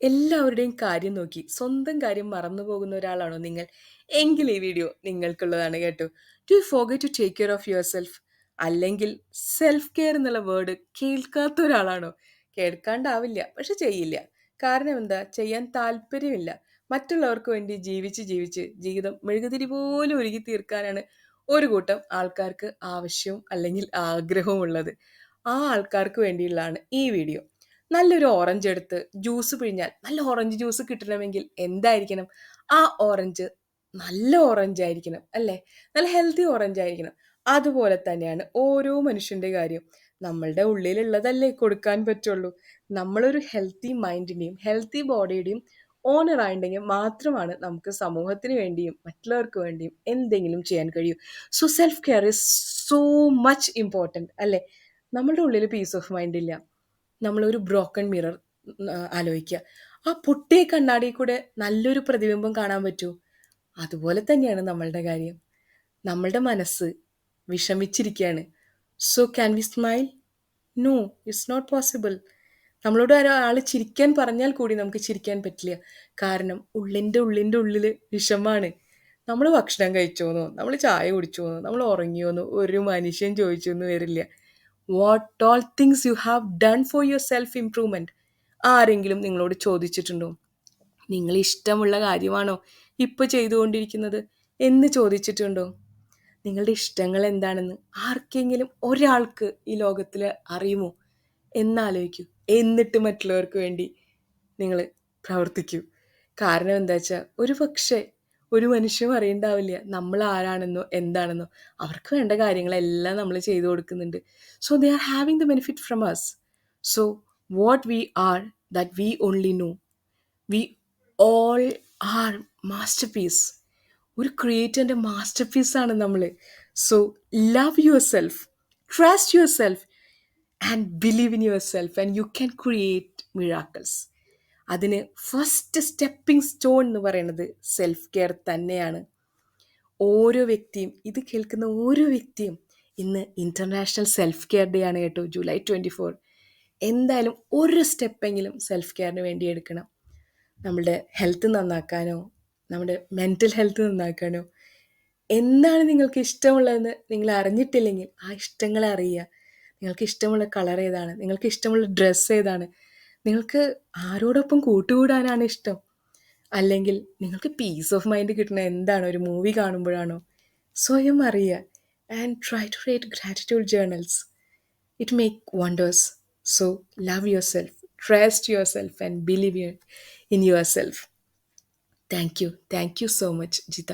എല്ലാവരുടെയും കാര്യം നോക്കി സ്വന്തം കാര്യം മറന്നു പോകുന്ന ഒരാളാണോ നിങ്ങൾ? എങ്കിൽ ഈ വീഡിയോ നിങ്ങൾക്കുള്ളതാണ് കേട്ടോ. Do you forget to take care of yourself അല്ലെങ്കിൽ സെൽഫ് കെയർ എന്നുള്ള വേർഡ് കേൾക്കാത്ത ഒരാളാണോ? കേൾക്കാണ്ടാവില്ല, പക്ഷെ ചെയ്യില്ല. കാരണം എന്താ? ചെയ്യാൻ താല്പര്യമില്ല. മറ്റുള്ളവർക്ക് വേണ്ടി ജീവിച്ച് ജീവിച്ച് ജീവിതം മെഴുകുതിരി പോലെ ഒരുക്കി തീർക്കാനാണ് ഒരു കൂട്ടം ആൾക്കാർക്ക് ആവശ്യവും അല്ലെങ്കിൽ ആഗ്രഹവും ഉള്ളത്. ആ ആൾക്കാർക്ക് വേണ്ടിയുള്ളതാണ് ഈ വീഡിയോ. നല്ലൊരു ഓറഞ്ച് എടുത്ത് ജ്യൂസ് പിഴിഞ്ഞാൽ നല്ല ഓറഞ്ച് ജ്യൂസ് കിട്ടണമെങ്കിൽ എന്തായിരിക്കണം? ആ ഓറഞ്ച് നല്ല ഓറഞ്ച് ആയിരിക്കണം അല്ലേ? നല്ല ഹെൽത്തി ഓറഞ്ച് ആയിരിക്കണം. അതുപോലെ തന്നെയാണ് ഓരോ മനുഷ്യന്റെ കാര്യം. നമ്മളുടെ ഉള്ളിലുള്ളതല്ലേ കൊടുക്കാൻ പറ്റുള്ളൂ. നമ്മളൊരു ഹെൽത്തി മൈൻഡിന്റെയും ഹെൽത്തി ബോഡിയുടെയും ഓണർ ആയിട്ടുണ്ടെങ്കിൽ മാത്രമാണ് നമുക്ക് സമൂഹത്തിന് വേണ്ടിയും മറ്റുള്ളവർക്ക് വേണ്ടിയും എന്തെങ്കിലും ചെയ്യാൻ കഴിയൂ. So self care is so much important അല്ലേ? നമ്മളുടെ ഉള്ളിൽ പീസ് ഓഫ് മൈൻഡ് ഇല്ല. നമ്മളൊരു ബ്രോക്കൺ മിറർ ആലോചിക്കുക. ആ പൊട്ടിയ കണ്ണാടിയിൽ കൂടെ നല്ലൊരു പ്രതിബിംബം കാണാൻ പറ്റൂ അതുപോലെ തന്നെയാണ് നമ്മളുടെ കാര്യം. നമ്മളുടെ മനസ്സ് വിഷമിച്ചിരിക്കുകയാണ്. So can we smile? No, it's not possible. നമ്മളോട് ഒരാൾ ചിരിക്കാൻ പറഞ്ഞാൽ കൂടി നമുക്ക് ചിരിക്കാൻ പറ്റില്ല. കാരണം ഉള്ളിന്റെ ഉള്ളിന്റെ ഉള്ളിൽ വിഷമാണ്. നമ്മൾ ഭക്ഷണം കഴിച്ചോന്നോ, നമ്മൾ ചായ കുടിച്ചോന്നോ, നമ്മൾ ഉറങ്ങിയോന്നോ ഒരു മനുഷ്യൻ ചോദിച്ചൊന്നും വരില്ല. What all things you have done for your self improvement ആരെങ്കിലും നിങ്ങളോട് ചോദിച്ചിട്ടുണ്ടോ? നിങ്ങൾ ഇഷ്ടമുള്ള കാര്യമാണോ ഇപ്പോൾ ചെയ്തുകൊണ്ടിരിക്കുന്നത് എന്ന് ചോദിച്ചിട്ടുണ്ടോ? നിങ്ങളുടെ ഇഷ്ടങ്ങൾ എന്താണെന്ന് ആർക്കെങ്കിലും ഒരാൾക്ക് ഈ ലോകത്തിൽ അറിയുമോ? എന്നാലോചിക്കൂ. എന്നിട്ട് മറ്റുള്ളവർക്ക് വേണ്ടി നിങ്ങൾ പ്രവർത്തിക്കൂ. കാരണം എന്താ വെച്ചാൽ ഒരു പക്ഷേ ഒരു മനുഷ്യനും അറിയണ്ടാവില്ല നമ്മൾ ആരാണെന്നോ എന്താണെന്നോ. അവർക്ക് വേണ്ട കാര്യങ്ങളെല്ലാം നമ്മൾ ചെയ്തു കൊടുക്കുന്നുണ്ട്. So they are having the benefit from us. So what we are that we only know. We all are masterpiece. ഒരു ക്രിയേറ്ററിന്റെ മാസ്റ്റർ പീസാണ് നമ്മൾ. So love yourself, trust yourself and believe in yourself and you can create miracles. അതിന് first stepping stone എന്ന് പറയുന്നത് self care തന്നെയാണ്. ഓരോ വ്യക്തിയും ഇത് കേൾക്കുന്ന ഓരോ വ്യക്തിയും ഇന്ന് ഇന്റർനാഷണൽ സെൽഫ് കെയർ ഡേ ആണ് കേട്ടോ ജൂലൈ ട്വന്റി ഫോർ. എന്തായാലും ഒരു സ്റ്റെപ്പെങ്കിലും സെൽഫ് കെയറിന് വേണ്ടി എടുക്കണം. നമ്മുടെ ഹെൽത്ത് നന്നാക്കാനോ നമ്മുടെ മെന്റൽ ഹെൽത്ത് നന്നാക്കാനോ എന്താണ് നിങ്ങൾക്ക് ഇഷ്ടമുള്ളതെന്ന് നിങ്ങൾ അറിഞ്ഞിട്ടില്ലെങ്കിൽ ആ ഇഷ്ടങ്ങളെ അറിയുക. നിങ്ങൾക്ക് ഇഷ്ടമുള്ള കളർ ഏതാണ്? നിങ്ങൾക്ക് ഇഷ്ടമുള്ള ഡ്രസ്സ് ഏതാണ്? നിങ്ങൾക്ക് ആരോടൊപ്പം കൂട്ടുകൂടാനാണ് ഇഷ്ടം? അല്ലെങ്കിൽ നിങ്ങൾക്ക് പീസ് ഓഫ് മൈൻഡ് കിട്ടുന്ന എന്താണ്? ഒരു മൂവി കാണുമ്പോഴാണോ? സ്വയം അറിയുക and try to write gratitude journals. It make wonders. So love yourself, trust yourself and believe you in yourself. Thank you. Thank you so much Jitha.